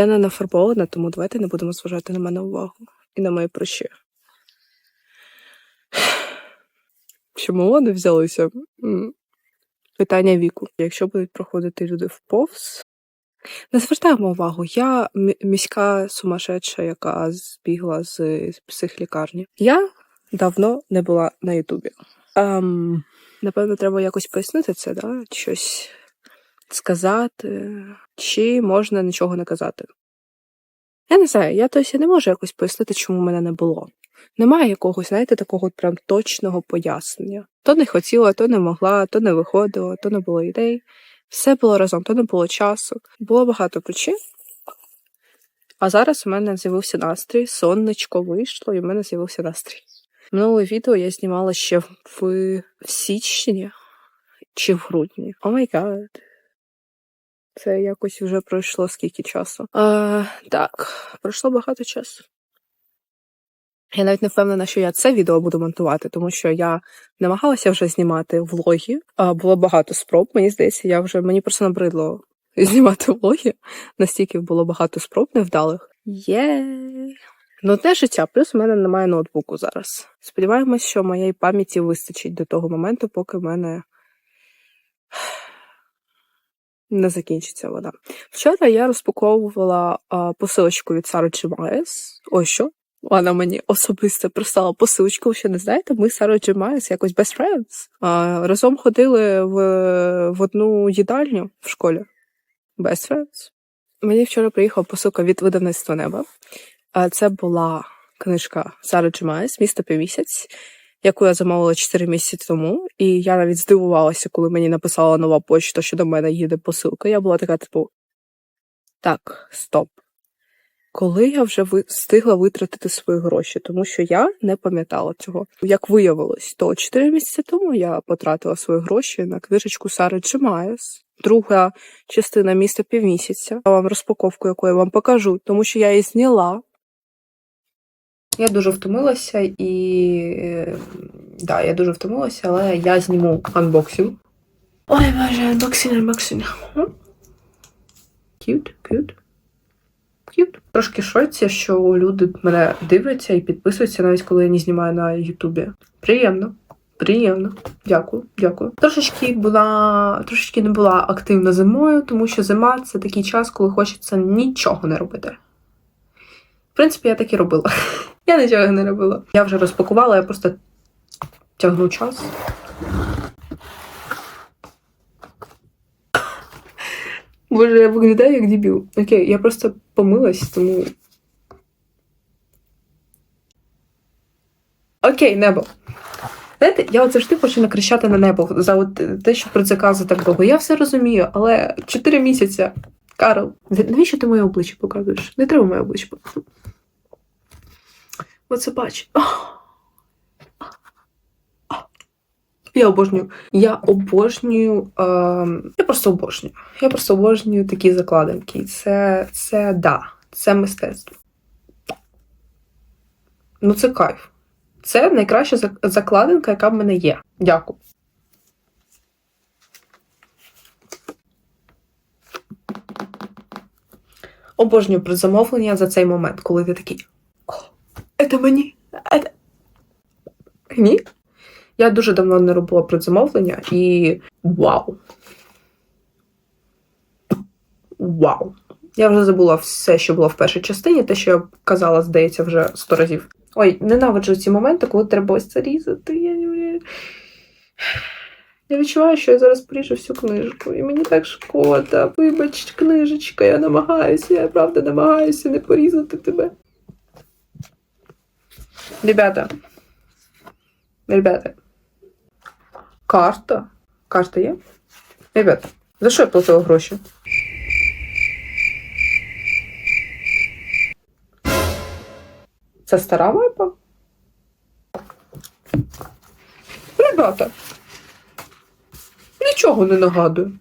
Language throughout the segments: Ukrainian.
Я не нафарбована, тому давайте не будемо зважати на мене увагу і на мої прощі. Чому вони взялися? Питання віку. Якщо будуть проходити люди вповз, не звертаємо увагу. Я міська сумасшедша, яка збігла з психлікарні. Я давно не була на Ютубі. Ем, напевно, треба якось пояснити це, да? щось сказати, чи можна нічого не казати. Я не знаю, я досі не можу якось пояснити, чому мене не було. Немає якогось, знаєте, такого прям точного пояснення. То не хотіла, то не могла, то не виходила, то не було ідей. Все було разом, то не було часу. Було багато причин. А зараз у мене з'явився настрій, сонечко вийшло, і в мене з'явився настрій. Минуле відео я знімала ще в, січні чи в грудні. О май гад. Це якось вже пройшло скільки часу. А, так, пройшло багато часу. Я навіть не впевнена, що я це відео буду монтувати, тому що я намагалася вже знімати влоги. А було багато спроб. Мені здається, я вже мені просто набридло знімати влоги. Настільки було багато спроб невдалих. Є. Ну, те життя, плюс у мене немає ноутбуку зараз. Сподіваємось, що моєї пам'яті вистачить до того моменту, поки в мене не закінчиться вода. Вчора я розпаковувала а, посилочку від Сари Чимаєс. Ось що. Вона мені особисто прислала посилочку, ще не знаєте, ми з Сарою Джемайс якось best friends. А, разом ходили в, в одну їдальню в школі. Best friends. Мені вчора приїхала посилка від видавництва неба. А це була книжка Сари Джемайс «Місто півмісяць, яку я замовила 4 місяці тому. І я навіть здивувалася, коли мені написала нова почта, що до мене їде посилка. Я була така, типу, так, стоп коли я вже встигла витратити свої гроші, тому що я не пам'ятала цього. Як виявилось, то 4 місяці тому я потратила свої гроші на книжечку Сари Джемаєс. Друга частина міста півмісяця. Я вам розпаковку, яку я вам покажу, тому що я її зняла. Я дуже втомилася і е, да, я дуже втомилася, але я зніму анбоксинг. Ой, боже, анбоксинг, анбоксинг. Cute, cute. Cute. Трошки шоці, що люди мене дивляться і підписуються, навіть коли я не знімаю на Ютубі. Приємно. Приємно. Дякую, дякую. Трошечки була, трошечки не була активна зимою, тому що зима це такий час, коли хочеться нічого не робити. В принципі, я так і робила. Я нічого не робила. Я вже розпакувала, я просто тягну час. Боже, я виглядаю як дебіл. Окей, я просто помилась, тому. Окей, небо. Знаєте, я от завжди хочу накричати на небо за от те, що про це казу так довго. Я все розумію, але 4 місяці. Карл, навіщо ти моє обличчя показуєш? Не треба моє обличчя показувати. Оце бач. Я обожнюю. Я обожнюю. Е, я просто обожнюю. Я просто обожнюю такі закладинки. Це, це да, це мистецтво. Ну, це кайф. Це найкраща закладинка, яка в мене є. Дякую. Обожнюю предзамовлення за цей момент, коли ти такий. Це мені. Це... Ні? Я дуже давно не робила предзамовлення і вау. Вау. Я вже забула все, що було в першій частині, те, що я казала, здається, вже сто разів. Ой, ненавиджу ці моменти, коли треба ось це різати. Я, я відчуваю, що я зараз поріжу всю книжку. І мені так шкода. Вибач, книжечка, я намагаюся, я правда намагаюся не порізати тебе. Ребята. Ребята. Карта. Карта є? Ребята, за що я платила гроші? Це стара мапа? Ребята. Нічого не нагадую.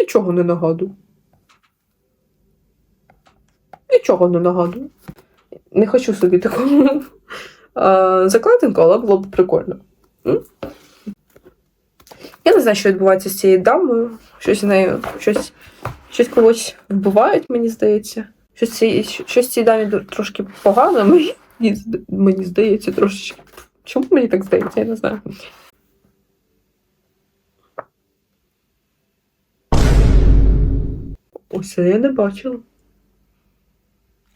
Нічого не нагадую. Нічого не нагадую. Не хочу собі таку закладинку, але було б прикольно. Я не знаю, що відбувається з цією дамою. Щось нею, щось щось когось вбивають, мені здається. Щось, ці- щось цій дамі трошки погано, мені, мені здається, трошечки. Чому мені так здається, я не знаю. Ось це я не бачила.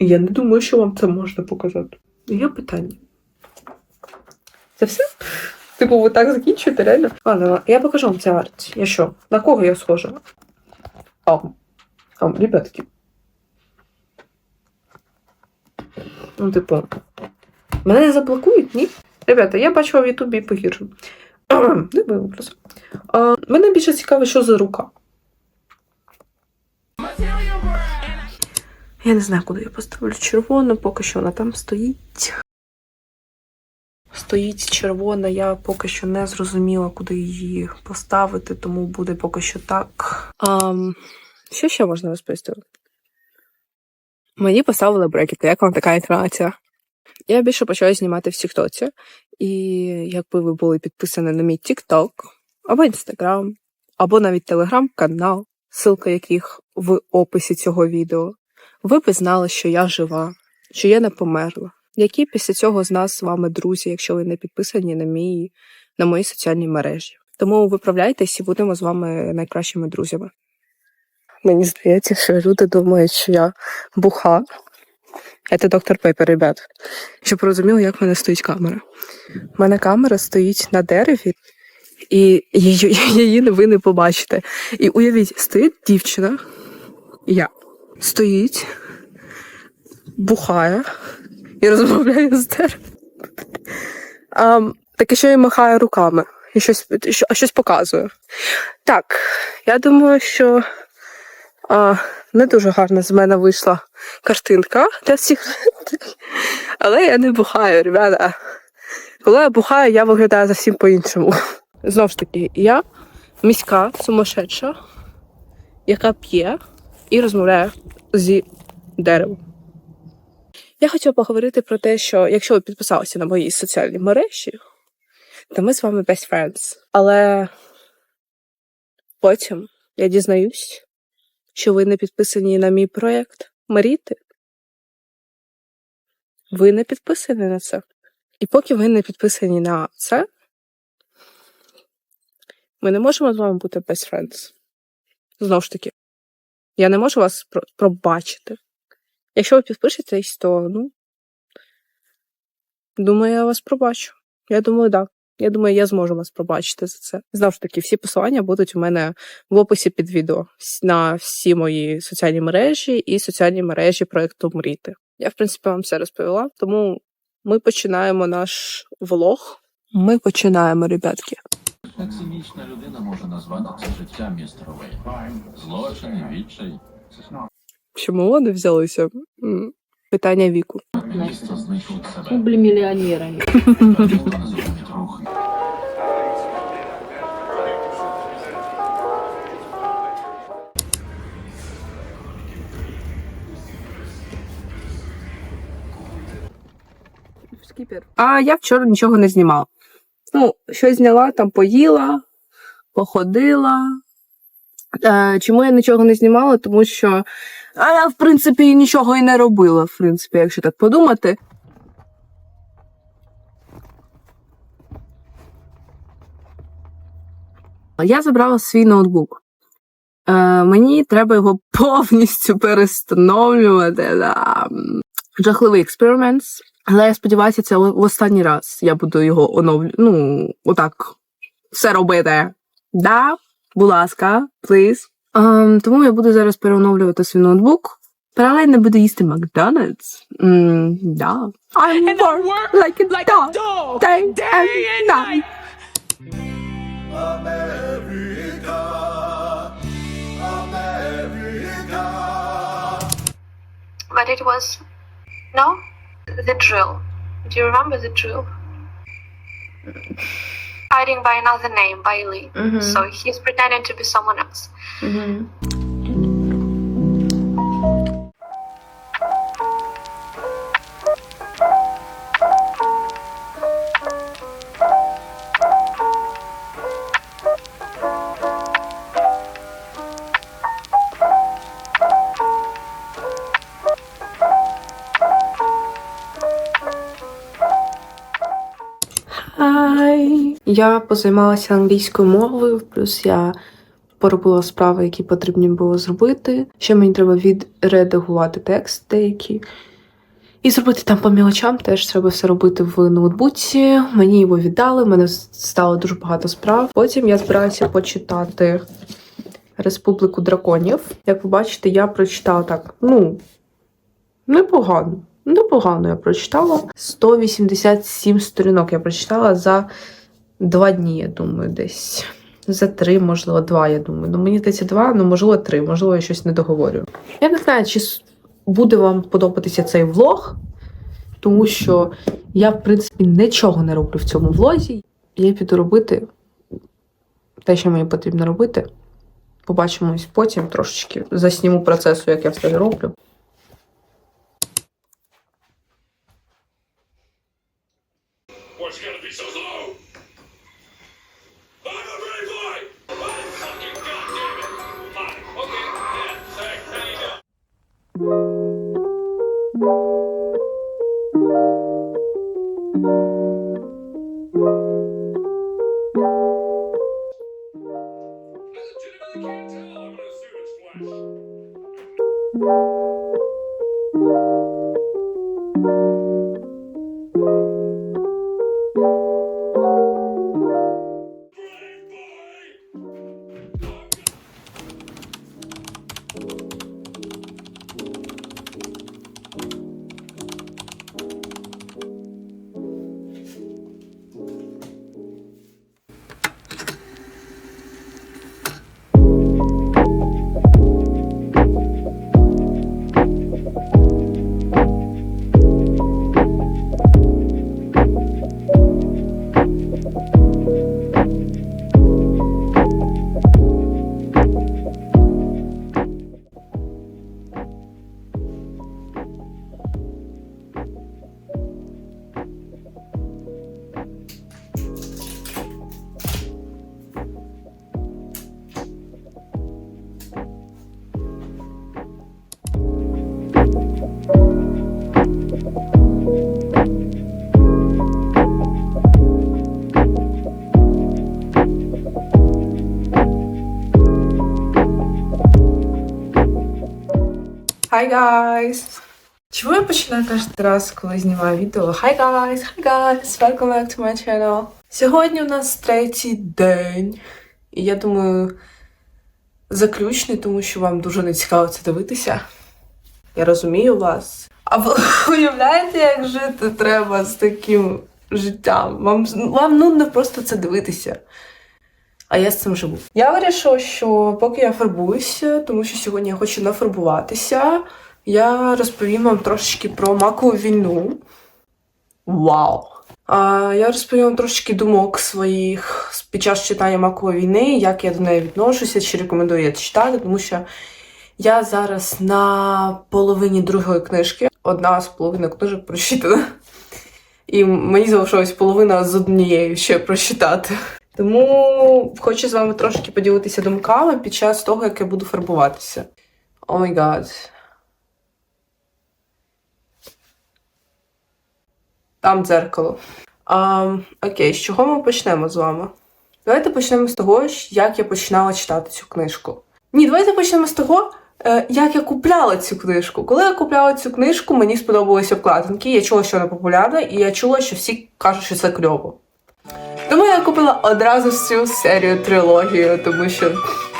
Я не думаю, що вам це можна показати. Є питання. Це все? Типу, ви так закінчуєте, реально? Ладно, я покажу вам цей арт. Я що? На кого я схожа? А, а ребятки. Ну, типу, мене не заблокують, ні? Ребята, я бачила в Ютубі погірше. Не просто. Мене більше цікаво, що за рука. Я не знаю, куди я поставлю червону, поки що вона там стоїть. Стоїть червона, я поки що не зрозуміла, куди її поставити, тому буде поки що так. А, що ще можна розповісти? Мені поставили брекети, як вам така інформація? Я більше почала знімати в Тіктоці, і якби ви були підписані на мій Тікток, або Інстаграм, або навіть Телеграм-канал, ссылка яких в описі цього відео, ви б знали, що я жива, що я не померла. Які після цього з нас з вами друзі, якщо ви не підписані на мій на мої соціальні мережі? Тому виправляйтесь і будемо з вами найкращими друзями. Мені здається, що люди думають, що я буха. Це доктор Пепер, ребят. Щоб розуміли, як в мене стоїть камера. У мене камера стоїть на дереві, і її, її ви не побачите. І уявіть, стоїть дівчина, я стоїть, бухає і розмовляє з деревом. А, так ще й махає руками і щось, що- щось показує. Так, я думаю, що а, не дуже гарна з мене вийшла картинка для всіх. Але я не бухаю, ребята. Коли я бухаю, я виглядаю зовсім по-іншому. Знову ж таки, я міська, сумасшедша, яка п'є і розмовляє зі деревом. Я хотіла поговорити про те, що якщо ви підписалися на мої соціальні мережі, то ми з вами best friends. Але потім я дізнаюсь, що ви не підписані на мій проєкт Маріти. Ви не підписані на це. І поки ви не підписані на це, ми не можемо з вами бути best friends. Знову ж таки, я не можу вас пробачити. Якщо ви підпишетесь, то ну. Думаю, я вас пробачу. Я думаю, так. Да. Я думаю, я зможу вас пробачити за це. Знову ж таки, всі посилання будуть у мене в описі під відео на всі мої соціальні мережі і соціальні мережі проекту Мріти. Я, в принципі, вам все розповіла, тому ми починаємо наш влог. Ми починаємо, ребятки. Як цинічна людина може назвати це життя, містер Вейн? Злочин відчай. Чому вони взялися? Питання віку. Місто знищують себе. зупинить рух. А я вчора нічого не знімала. Ну, щось зняла, там поїла, походила. Е, чому я нічого не знімала? Тому що а я, в принципі, нічого і не робила, в принципі, якщо так подумати. Я забрала свій ноутбук. Е, мені треба його повністю перестановлювати. Да. Жахливий експеримент. Але я сподіваюся, це в останній раз я буду його оновлю. Ну, отак все робити. Да, будь ласка, please. Ем, тому я буду зараз переоновлювати свій ноутбук. Паралельно буду їсти Макдональдс. М, да. I'm work like a dog. Day and night. but it was no the drill. Do you remember the drill? Hiding by another name by lee. Mm-hmm. So he's pretending to be someone else mm-hmm. Я позаймалася англійською мовою, плюс я поробила справи, які потрібні було зробити. Ще мені треба відредагувати текст деякий. І зробити там по мілочам теж треба все робити в ноутбуці. Мені його віддали, в мене стало дуже багато справ. Потім я збираюся почитати Республіку драконів. Як ви бачите, я прочитала так, ну, непогано. Непогано я прочитала. 187 сторінок я прочитала за два дні, я думаю, десь. За три, можливо, два, я думаю. Ну, мені здається, два, ну можливо, три, можливо, я щось не договорю. Я не знаю, чи буде вам подобатися цей влог, тому що я, в принципі, нічого не роблю в цьому влозі. Я піду робити те, що мені потрібно робити. Побачимось потім трошечки засніму процесу, як я все роблю. Hi guys! Чому я починаю кожен раз, коли знімаю відео? Hi guys! Hi guys! Welcome back to my channel! Сьогодні у нас третій день. І я думаю, заключний, тому що вам дуже не цікаво це дивитися. Я розумію вас. А ви уявляєте, як жити треба з таким життям? Вам, вам нудно просто це дивитися. А я з цим живу. Я вирішила, що поки я фарбуюся, тому що сьогодні я хочу нафарбуватися, я розповім вам трошечки про макову війну. Вау! А, я розповім вам трошечки думок своїх під час читання макової війни, як я до неї відношуся, чи рекомендую я читати, тому що я зараз на половині другої книжки, одна з половини книжок прочитана. І мені залишилась половина з однією ще прочитати. Тому хочу з вами трошки поділитися думками під час того, як я буду фарбуватися. О май гад. Там дзеркало. А, окей, з чого ми почнемо з вами? Давайте почнемо з того, як я починала читати цю книжку. Ні, давайте почнемо з того, е, як я купляла цю книжку. Коли я купляла цю книжку, мені сподобалися обкладинки. Я чула, що вона популярна, і я чула, що всі кажуть, що це кльово. Тому я купила одразу всю серію трилогію, тому що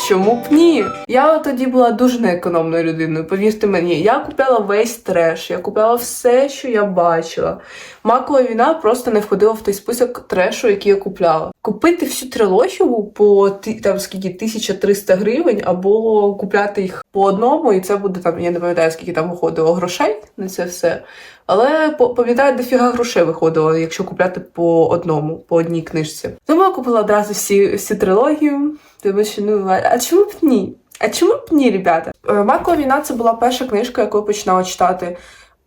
чому б ні? Я тоді була дуже неекономною людиною, повірте мені. Я купляла весь треш, я купляла все, що я бачила. Макова війна просто не входила в той список трешу, який я купляла. Купити всю трилогію по там скільки 1300 гривень, або купляти їх по одному, і це буде там, я не пам'ятаю, скільки там виходило грошей на це все. Але пам'ятаю, дофіга грошей виходило, якщо купляти по одному, по одній книжці. Тому я купила одразу всі, всі трилогію, тому що ну а чому б ні? А чому б ні, ребята? Маркова війна це була перша книжка, яку я починала читати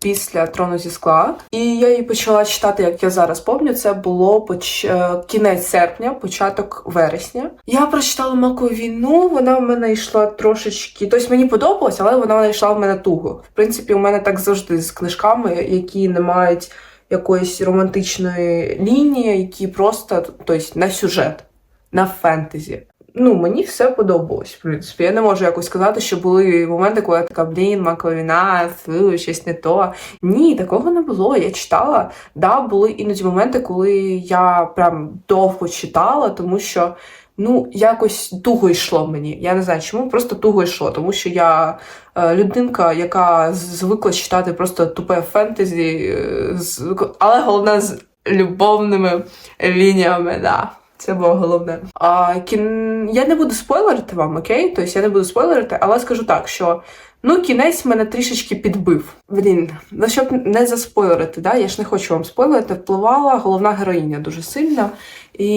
після трону зі скла. І я її почала читати, як я зараз пам'ятаю, це було поч... е, кінець серпня, початок вересня. Я прочитала Макову війну, вона в мене йшла трошечки. Тобто мені подобалось, але вона йшла в мене туго. В принципі, у мене так завжди з книжками, які не мають якоїсь романтичної лінії, які просто тобто, на сюжет, на фентезі. Ну, мені все подобалось, в принципі. Я не можу якось сказати, що були моменти, коли я така, блін, маковіна, фу, щось не то. Ні, такого не було. Я читала. Да, були іноді моменти, коли я прям довго читала, тому що ну, якось туго йшло мені. Я не знаю чому, просто туго йшло, тому що я е, людинка, яка звикла читати просто тупе фентезі, е, з, але головне з любовними лініями. Да. Це було головне. А кін... я не буду спойлерити вам, окей? Тобто я не буду спойлерити, але скажу так, що ну кінець мене трішечки підбив. Блін, ну щоб не заспойлерити, да? я ж не хочу вам спойлерити, впливала головна героїня дуже сильно і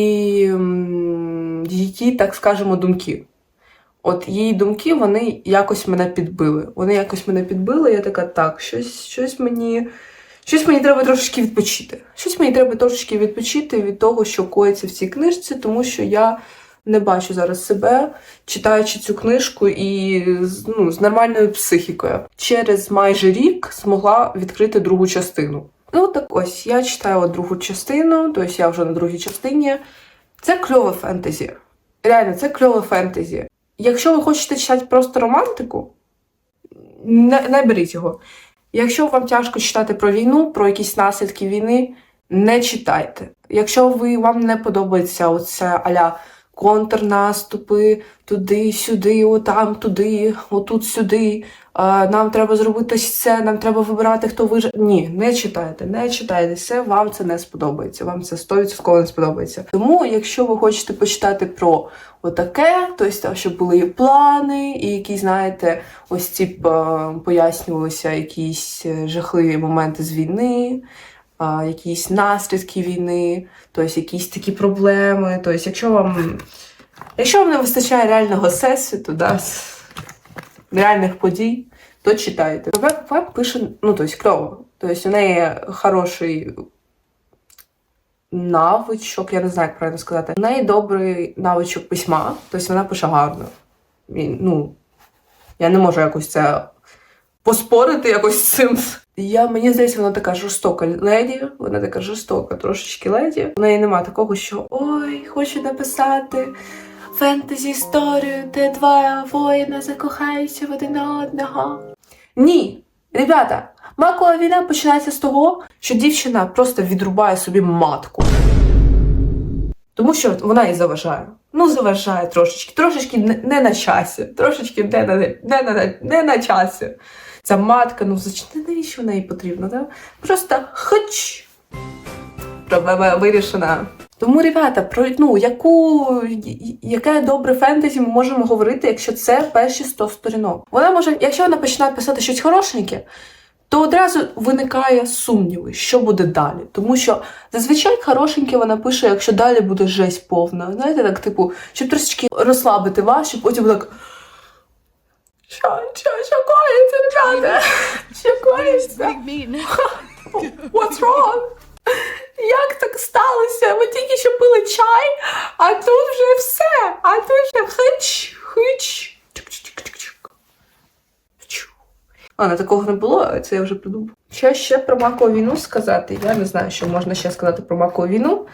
її, так скажемо, думки. От її думки, вони якось мене підбили. Вони якось мене підбили, я така, так, щось, щось мені. Щось мені треба трошечки відпочити. Щось мені треба трошечки відпочити від того, що коїться в цій книжці, тому що я не бачу зараз себе, читаючи цю книжку і ну, з нормальною психікою. Через майже рік змогла відкрити другу частину. Ну так ось я читаю другу частину, тобто я вже на другій частині. Це кльове фентезі. Реально, це кльове фентезі. Якщо ви хочете читати просто романтику, не, не беріть його. Якщо вам тяжко читати про війну, про якісь наслідки війни, не читайте. Якщо ви, вам не подобається оце аля контрнаступи, туди, сюди, отам, туди, отут, сюди. Нам треба зробити це, нам треба вибирати, хто вижив. Ні, не читайте, не читайте це, вам це не сподобається. Вам це 100% не сподобається. Тому, якщо ви хочете почитати про отаке, тобто щоб були і плани, і які, знаєте, ось ці е, пояснювалися якісь е, жахливі моменти з війни, якісь наслідки війни, тобто якісь такі проблеми. Тобто, якщо вам, якщо вам не вистачає реального всесвіту, да, реальних подій, то читайте. Веб пише, ну, тобто, кльово. Тобто, у неї хороший навичок, я не знаю, як правильно сказати. У неї добрий навичок письма, тобто вона пише гарно. І, ну, я не можу якось це поспорити якось з цим. Я, мені здається, вона така жорстока леді, вона така жорстока трошечки леді. У неї нема такого, що ой, хочу написати фентезі історію, де два воїна закохаються в один одного. Ні, ребята, макова війна починається з того, що дівчина просто відрубає собі матку. Тому що вона їй заважає. Ну, заважає трошечки, трошечки не, на часі, трошечки не на, не, на, не на часі. Ця матка, ну зачем навіщо вона їй потрібна, да? Просто хоч. Проблема вирішена. Тому, ребята, про ну, яку, яке добре фентезі ми можемо говорити, якщо це перші 100 сторінок. Вона може, якщо вона починає писати щось хорошеньке, то одразу виникає сумніви, що буде далі. Тому що зазвичай хорошеньке вона пише, якщо далі буде жесть повна. Знаєте, так, типу, щоб трошечки розслабити вас, щоб потім так. Що, що, що коїться, ребята? Що коїться? What's wrong? Як так сталося? Ми тільки що пили чай, а тут вже все. А тут вже хич, хич. Ладно, такого не було, це я вже придумав. Що ще про макову війну сказати? Я не знаю, що можна ще сказати про макову війну.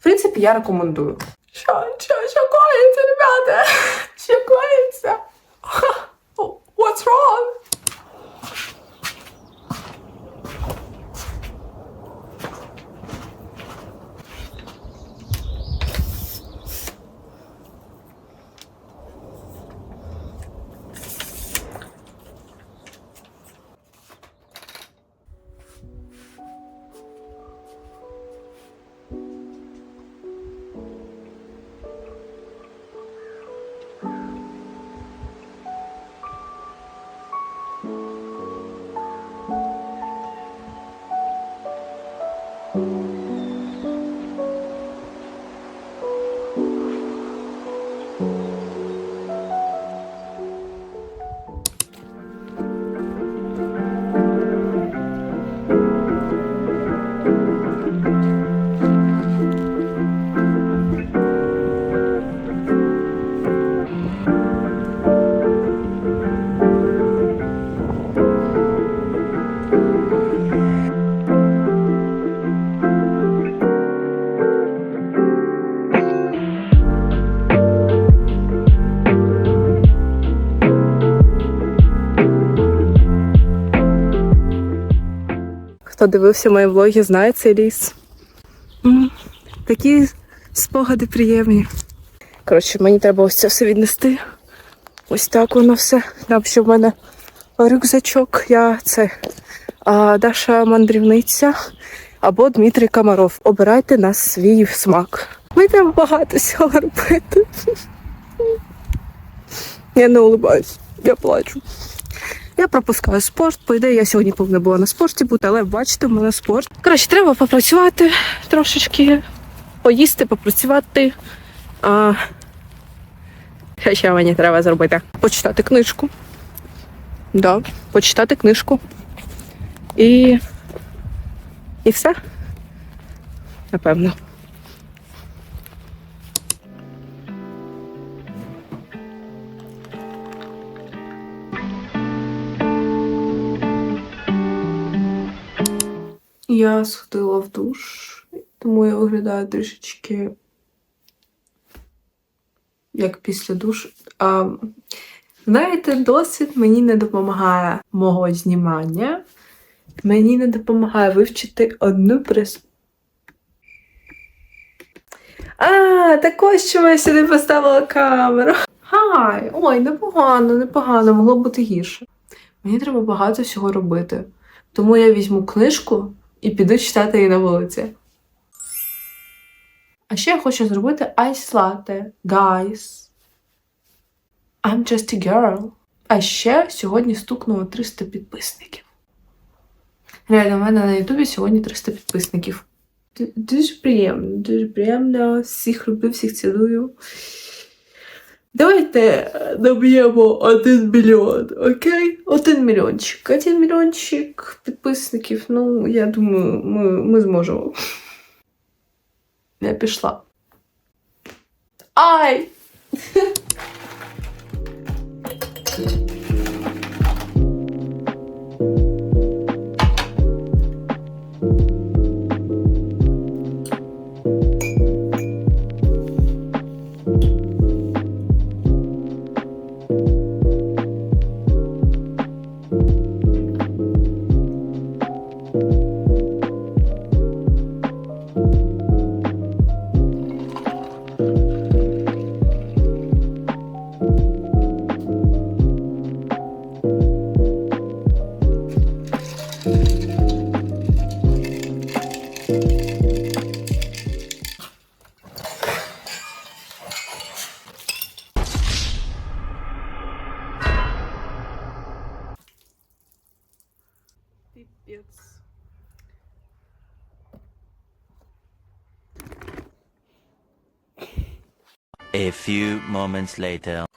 В принципі, я рекомендую. Що, що, що коїться, ребята? Що коїться? What's wrong? Хто дивився мої влоги, знає цей ліс. Такі спогади приємні. Коротше, мені треба ось це все віднести. Ось так воно все. Там ще в мене рюкзачок. Я це а, Даша мандрівниця або Дмитрій Комаров. Обирайте на свій смак. Мені треба багато всього робити. Я не улибаюсь, я плачу. Я пропускаю спорт. По ідеї, я сьогодні повинна була на спорті бути, але бачите, в мене спорт. Коротше, треба попрацювати трошечки, поїсти, попрацювати. А... Ще мені треба зробити? Почитати книжку. Да, почитати книжку. І. І все. Напевно. Я сходила в душ, тому я виглядаю трішечки як після душу. А, знаєте, досвід мені не допомагає мого знімання. Мені не допомагає вивчити одну прис. А, так ось чому я сюди поставила камеру. Хай! Ой, непогано, непогано, могло бути гірше. Мені треба багато всього робити. Тому я візьму книжку і піду читати її на вулиці. А ще я хочу зробити ice latte. Guys. I'm just a girl. А ще сьогодні стукнуло 300 підписників. Реально, у мене на Ютубі сьогодні 300 підписників. Дуже приємно, дуже приємно. Всіх люблю, всіх цілую. Давайте е, наб'ємо один мільйон, окей? Один мільйончик. Один мільйончик підписників. Ну, я думаю, ми, ми зможемо. Я пішла. Ай! Few moments later.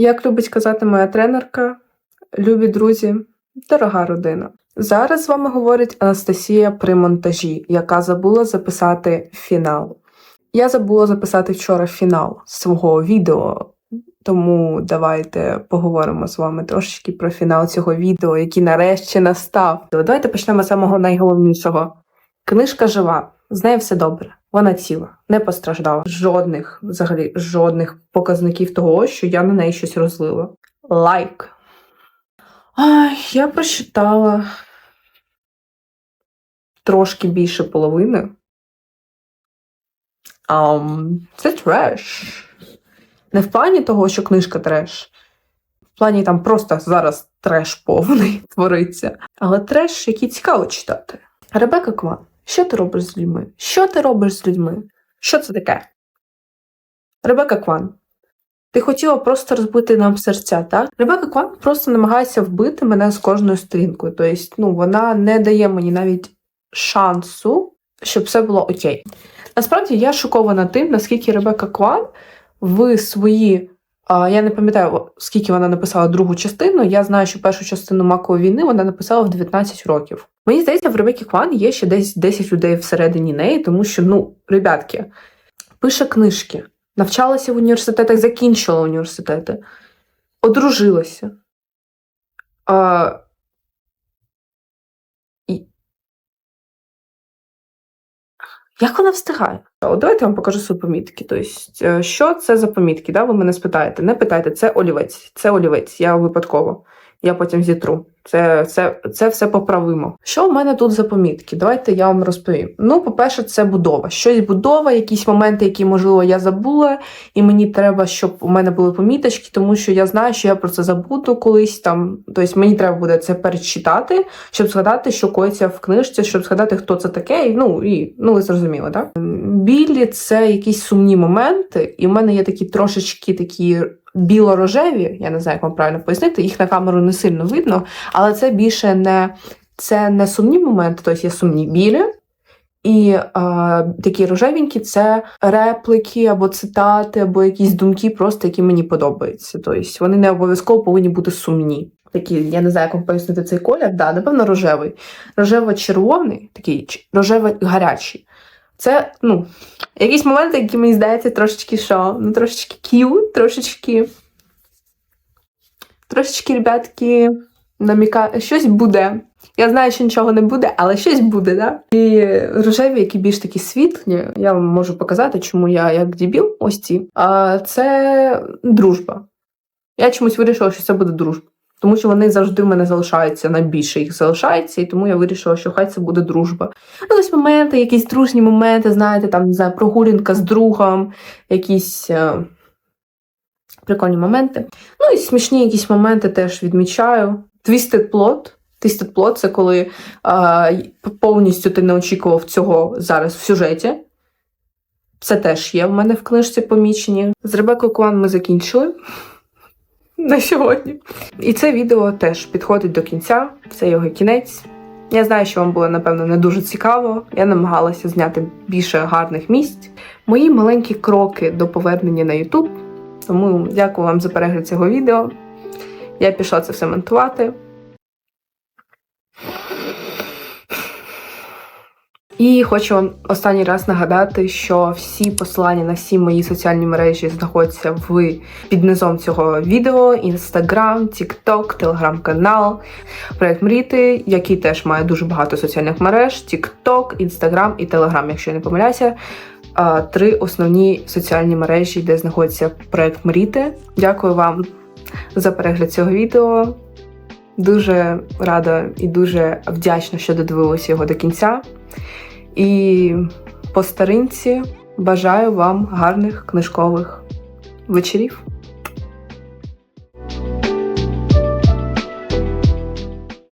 Як любить казати моя тренерка, любі друзі, дорога родина. Зараз з вами говорить Анастасія при монтажі, яка забула записати фінал. Я забула записати вчора фінал свого відео, тому давайте поговоримо з вами трошечки про фінал цього відео, який нарешті настав. Давайте почнемо з самого найголовнішого. Книжка жива, з нею все добре. Вона ціла, не постраждала. Жодних, взагалі, жодних показників того, що я на неї щось розлила. Лайк. Ай, я прочитала трошки більше половини. Ам, це треш. Не в плані того, що книжка треш. В плані там просто зараз треш повний твориться. Але треш, який цікаво читати. Ребека Кван, що ти робиш з людьми? Що ти робиш з людьми? Що це таке? Ребека Кван, ти хотіла просто розбити нам серця, так? Ребека Кван просто намагається вбити мене з кожною сторінкою. Тобто, ну, вона не дає мені навіть шансу, щоб все було окей. Насправді я шокована тим, наскільки Ребека Кван в свої. Я не пам'ятаю, скільки вона написала другу частину. Я знаю, що першу частину макової війни вона написала в 19 років. Мені здається, в Ребекі Кван є ще десь 10 людей всередині неї, тому що, ну, ребятки, пише книжки, навчалася в університетах, закінчила університети, одружилася. А, і... Як вона встигає? От давайте я вам покажу свої помітки. Тобто, е, що це за помітки? Да? Ви мене спитаєте. Не питайте, це олівець. Це олівець, я випадково. Я потім зітру. Це, це, це все поправимо. Що в мене тут за помітки? Давайте я вам розповім. Ну, по-перше, це будова. Щось будова, якісь моменти, які, можливо, я забула, і мені треба, щоб у мене були поміточки, тому що я знаю, що я про це забуду колись там. Тобто мені треба буде це перечитати, щоб згадати, що коїться в книжці, щоб згадати, хто це таке. Ну, і ну, ви зрозуміли, так? Білі це якісь сумні моменти, і в мене є такі трошечки такі біло-рожеві, я не знаю, як вам правильно пояснити, їх на камеру не сильно видно, але це більше не це не сумні моменти, тобто є сумні білі. І е, такі рожевенькі це репліки або цитати, або якісь думки, просто які мені подобаються. Тобто вони не обов'язково повинні бути сумні. Такі, я не знаю, як вам пояснити цей колір. Да, напевно, рожевий. Рожево-червоний, такий рожево-гарячий. Це, ну, якісь моменти, які мені здається, трошечки що? Ну, трошечки к'ют, трошечки. Трошечки, ребятки, наміка... щось буде. Я знаю, що нічого не буде, але щось буде, да? І рожеві, які більш такі світлі, я вам можу показати, чому я як дебіл, ось ці. А це дружба. Я чомусь вирішила, що це буде дружба. Тому що вони завжди в мене залишаються, найбільше їх залишається, і тому я вирішила, що хай це буде дружба. Ну, ось моменти, якісь дружні моменти, знаєте, там, знаю, прогулянка з другом, якісь е, прикольні моменти. Ну і смішні якісь моменти теж відмічаю. Twisted Plot. Twisted Plot – це коли е, повністю ти не очікував цього зараз в сюжеті. Це теж є в мене в книжці помічені. З Ребекою Куан ми закінчили на сьогодні. І це відео теж підходить до кінця, це його кінець. Я знаю, що вам було, напевно, не дуже цікаво. Я намагалася зняти більше гарних місць. Мої маленькі кроки до повернення на YouTube. Тому дякую вам за перегляд цього відео. Я пішла це все монтувати. І хочу вам останній раз нагадати, що всі посилання на всі мої соціальні мережі знаходяться в під низом цього відео: Instagram, TikTok, телеграм-канал, проект Мріти, який теж має дуже багато соціальних мереж: TikTok, Instagram і Telegram, якщо я не помиляюся. Три основні соціальні мережі, де знаходиться проект Мріти. Дякую вам за перегляд цього відео. Дуже рада і дуже вдячна, що додивилися його до кінця. І по старинці бажаю вам гарних книжкових вечорів.